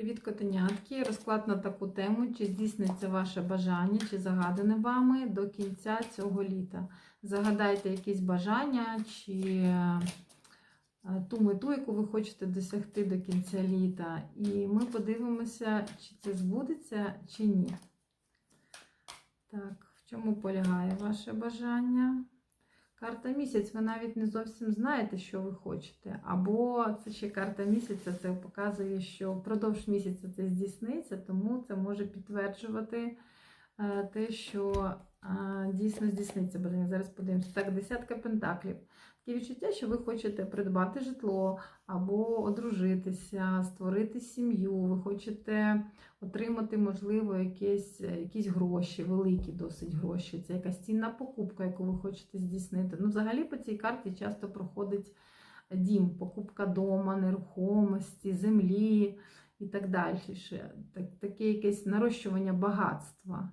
Привіт, котенятки! Розклад на таку тему, чи здійсниться ваше бажання, чи загадане вами до кінця цього літа. Загадайте якісь бажання, чи е, ту мету, яку ви хочете досягти до кінця літа. І ми подивимося, чи це збудеться, чи ні. Так, в чому полягає ваше бажання? Карта місяць, ви навіть не зовсім знаєте, що ви хочете. Або це ще карта місяця, це показує, що впродовж місяця це здійсниться, тому це може підтверджувати е, те, що дійсно здійсниться. бажання. Зараз подивимося. Так, десятка пентаклів. Таке відчуття, що ви хочете придбати житло або одружитися, створити сім'ю, ви хочете отримати, можливо, якісь, якісь гроші, великі досить гроші. Це якась цінна покупка, яку ви хочете здійснити. Ну, взагалі по цій карті часто проходить дім, покупка дома, нерухомості, землі і так далі. Так, таке якесь нарощування багатства.